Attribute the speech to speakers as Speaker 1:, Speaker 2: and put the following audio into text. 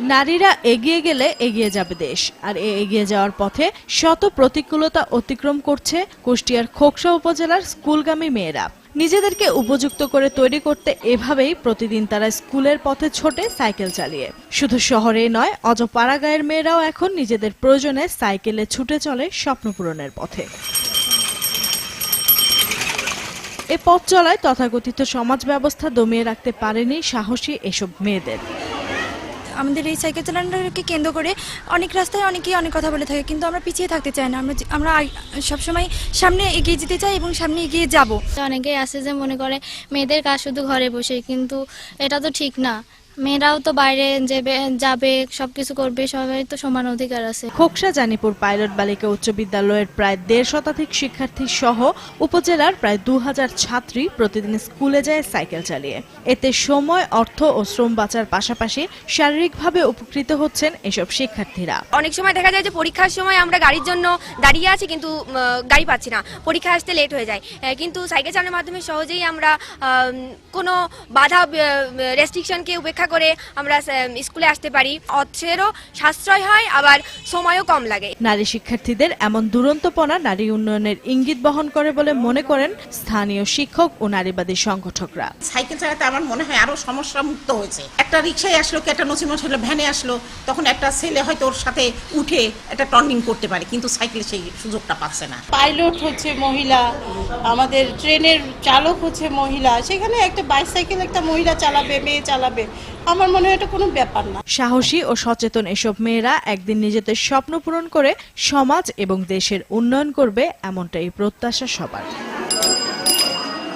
Speaker 1: নারীরা এগিয়ে গেলে এগিয়ে যাবে দেশ। আর এই এগিয়ে যাওয়ার পথে শত প্রতিকূলতা অতিক্রম করছে কুষ্টিয়ার খোকসা উপজেলার স্কুলগামী মেয়েরা। নিজেদেরকে উপযুক্ত করে তৈরি করতে এভাবেই প্রতিদিন তারা স্কুলের পথে ছোটে সাইকেল চালিয়ে। শুধু শহরেই নয়, অজপাড়াগাঁয়ের মেয়েরাও এখন নিজেদের প্রয়োজনে সাইকেলে ছুটে চলে স্বপ্ন পূরণের পথে। এ পথ চলায় তথাকথিত সমাজ ব্যবস্থা দমিয়ে রাখতে পারেনি সাহসী এসব মেয়েদের।
Speaker 2: আমাদের এই সাইকেল চালানোকে কেন্দ্র করে অনেক রাস্তায় অনেকেই অনেক কথা বলে থাকে, কিন্তু আমরা পিছিয়ে থাকতে চাই না। আমরা আমরা সবসময় সামনে এগিয়ে যেতে চাই এবং সামনে এগিয়ে যাব।
Speaker 3: অনেকেই আছে যে মনে করে, মেয়েদের কাজ শুধু ঘরে বসে কিন্তু এটা তো ঠিক না। মেয়েরাও তো বাইরে যাবে যাবে সবকিছু করবে সবাই তো সমান অধিকার আছে।
Speaker 1: খোকসা জানিপুর পাইলট বালিকা উচ্চ বিদ্যালয়ের প্রায় দেড় শতাধিক শিক্ষার্থী সহ উপজেলার প্রায় দু হাজার ছাত্রী প্রতিদিন স্কুলে যায় সাইকেল চালিয়ে। এতে সময় অর্থ ও শ্রম বাঁচার পাশাপাশি শারীরিকভাবে উপকৃত হচ্ছেন এসব শিক্ষার্থীরা।
Speaker 4: অনেক সময় দেখা যায় যে পরীক্ষার সময় আমরা গাড়ির জন্য দাঁড়িয়ে আছি কিন্তু গাড়ি পাচ্ছি না। পরীক্ষা আসতে লেট হয়ে যায়। কিন্তু সাইকেল চালানোর মাধ্যমে সহজেই আমরা কোনো বাধা রেস্ট্রিকশনকে উপেক্ষা করে আমরা স্কুলে আসতে পারি। অর্থেরও সাশ্রয় হয় আবার সময়ও কম লাগে।
Speaker 1: নারী শিক্ষার্থীদের এমন দুরন্তপনা নারী উন্নয়নের ইঙ্গিত বহন করে বলে মনে করেন স্থানীয় শিক্ষক ও নারীবাদী সংগঠকরা।
Speaker 5: সাইকেল চালাতে আমার মনে হয় আরও সমস্যা মুক্ত হয়েছে। একটা রিক্সায় আসলো কি একটা নসিমস হলো ভ্যানে আসলো তখন একটা ছেলে হয়তো ওর সাথে উঠে একটা টার্নিং করতে পারে কিন্তু সাইকেলে সেই সুযোগটা পাচ্ছে না।
Speaker 6: পাইলট হচ্ছে মহিলা আমাদের ট্রেনের চালক হচ্ছে মহিলা, সেখানে একটা বাইসাইকেল একটা মহিলা চালাবে, মেয়ে চালাবে। আমার মনে হয় এটা কোনো ব্যাপার না।
Speaker 1: সাহসী ও সচেতন এসব মেয়েরা একদিন নিজেদের স্বপ্ন পূরণ করে সমাজ এবং দেশের উন্নয়ন করবে এমনটাই প্রত্যাশা সবার।